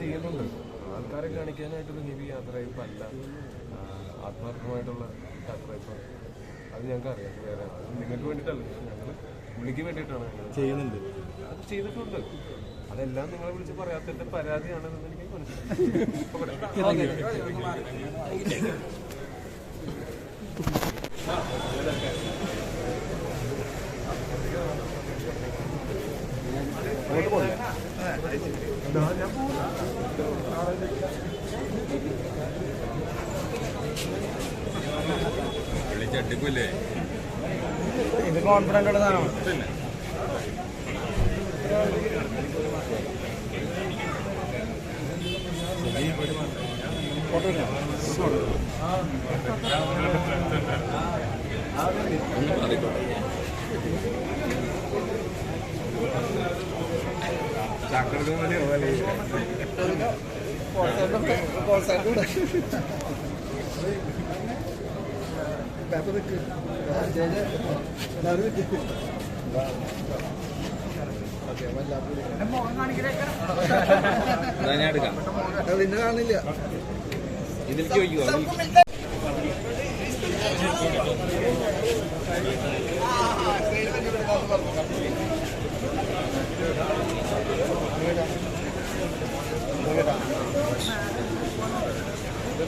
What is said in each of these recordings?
ചെയ്യുന്നുണ്ട്. ആൾക്കാരെ കാണിക്കാനായിട്ടൊരു ഹെവി യാത്രയപ്പ് അല്ല. ആത്മാർത്ഥമായിട്ടുള്ള യാത്രയപ്പ് അത് ഞങ്ങൾക്ക് അറിയാം. വേറെ നിങ്ങൾക്ക് വേണ്ടിയിട്ടല്ല. ഞങ്ങൾ പുള്ളിക്ക് വേണ്ടിയിട്ടാണ് ഞങ്ങൾ ചെയ്യുന്നുണ്ട്. അത് ചെയ്തിട്ടുണ്ട്. അതെല്ലാം നിങ്ങളെ വിളിച്ച് പറയാത്തതിന്റെ പരാതിയാണെന്ന് എനിക്ക് മനസ്സിലായി. ഇവിടെ. വിളിച്ചടിപ്പില്ലേ? ഇത് കോൺഫിഡന്റ് ഉള്ള പിന്നെ. ചാക്കടത്ത് എടുക്കാം പിന്നെ കാണില്ല ഇതിലേക്ക് വയ്ക്കുവോ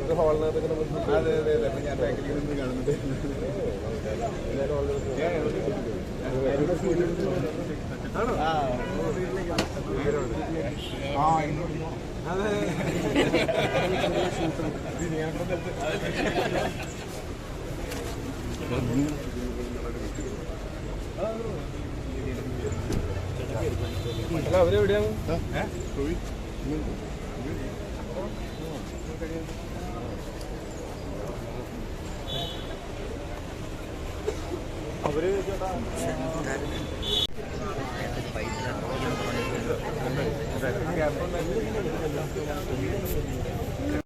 ഒരു ഹാളിനകത്തൊക്കെ നമ്മൾ അതെ അതെ അതെ ഞാൻ ബാക്കിൽ നിന്ന് കാണുന്നത് അല്ല അവരെവിടെയാണ് അവർ ചേട്ടാ